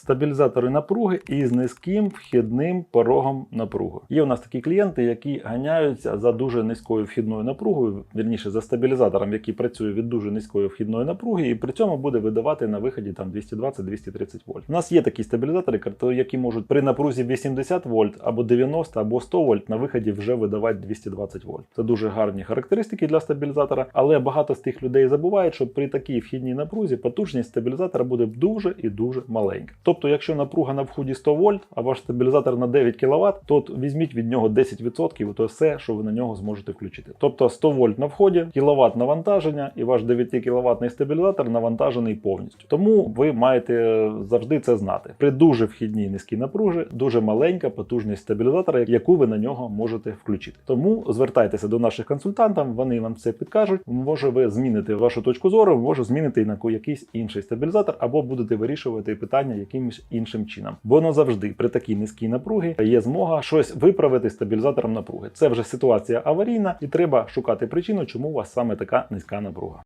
стабілізатори напруги із низьким вхідним порогом напруги. Є у нас такі клієнти, які ганяються за дуже низькою вхідною напругою, вірніше за стабілізатором, який працює від дуже низької вхідної напруги, і при цьому буде видавати на виході там 220-230 вольт. У нас є такі стабілізатори, які можуть при напрузі 80 вольт або 90 або 100 вольт на виході вже видавати 220 вольт. Це дуже гарні характеристики для стабілізатора, але багато з тих людей забувають, що при такій вхідній напрузі потужність стабілізатора буде дуже і дуже маленька. Тобто, якщо напруга на вході 100 вольт, а ваш стабілізатор на 9 кВт, то візьміть від нього 10%, і то все, що ви на нього зможете включити. Тобто 100 вольт на вході, кіловат навантаження, і ваш 9 кВт стабілізатор навантажений повністю. Тому ви маєте завжди це знати. При дуже вхідній низькій напружі дуже маленька потужність стабілізатора, яку ви на нього можете включити. Тому звертайтеся до наших консультантів, вони вам це підкажуть. Може, ви зміните вашу точку зору, може зміните і на якийсь інший стабілізатор, або будете вирішувати питання якимось іншим чином. Бо назавжди при такій низькій напруги є змога щось виправити стабілізатором напруги. Це вже ситуація аварійна, і треба шукати причину, чому у вас саме така низька напруга.